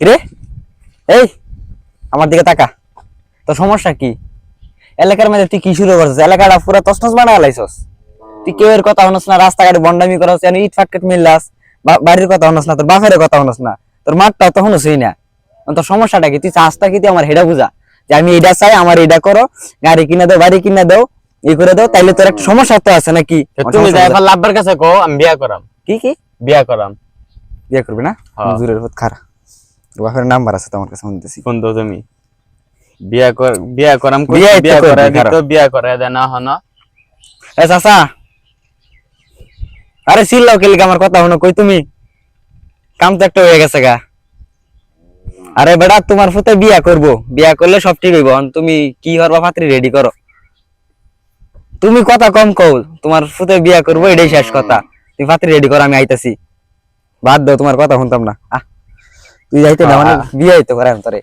রে এই আমার দিকে তাকা। তো সমস্যা কি? এলাকার মধ্যে তুই কি শুরু করছিস? এলাকাটা পুরো তসনস বানায় লাইছস। তুই কেউ এর কথা হনস না রাস্তাঘাটে বন্ডামি করস এনে ইট ফাটকেট মিললাস বাড়ির কথা হনস না তোর বাপের কথা হনস না। তোর মাঠটাও তো হনসই না। তোর সমস্যাটা কি? তুই চাষটা কি তুই আমার হেডা বুঝা? যে আমি এটা চাই আমার এটা করো গাড়ি কিনা দাও বাড়ি কিনা দাও ই করে দাও তাইলে তোর একটা সমস্যা তো আছে নাকি? তুমি যাই। লাভবার কাছে কো আমি বিয়া করাম। কি কি? বিয়া করাম। বিয়ে করবি না? হ্যাঁ। জোরের ভূত খারা। তোর বাপের নাম্বার আছে তোমার কাছে শুনতেছি। কোন তো তুমি। বিয়া কর বিয়া করাম কই, বিয়া করা। দিত বিয়া করা না হন। এ চাচা! আরে চিল্লাও কেলিকে আমার কথা কই তুমি? কাম তো একটা হয়ে গেছে গা। আরে বেটা তোমার ফুতে বিয়া করব। বিয়া করলে সব ঠিক হইব তুমি কি করবা পাত্রী রেডি করো। তুমি কথা কম কও তোমার ফুতে বিয়া করব এটাই শেষ কথা। তুমি পাত্রী রেডি করো আমি আইতাছি। বাদ দাও তোমার কথা শুনতাম না। আহ। তুই যাইতে না মানে। বিয়ে হইতে পারে তোরে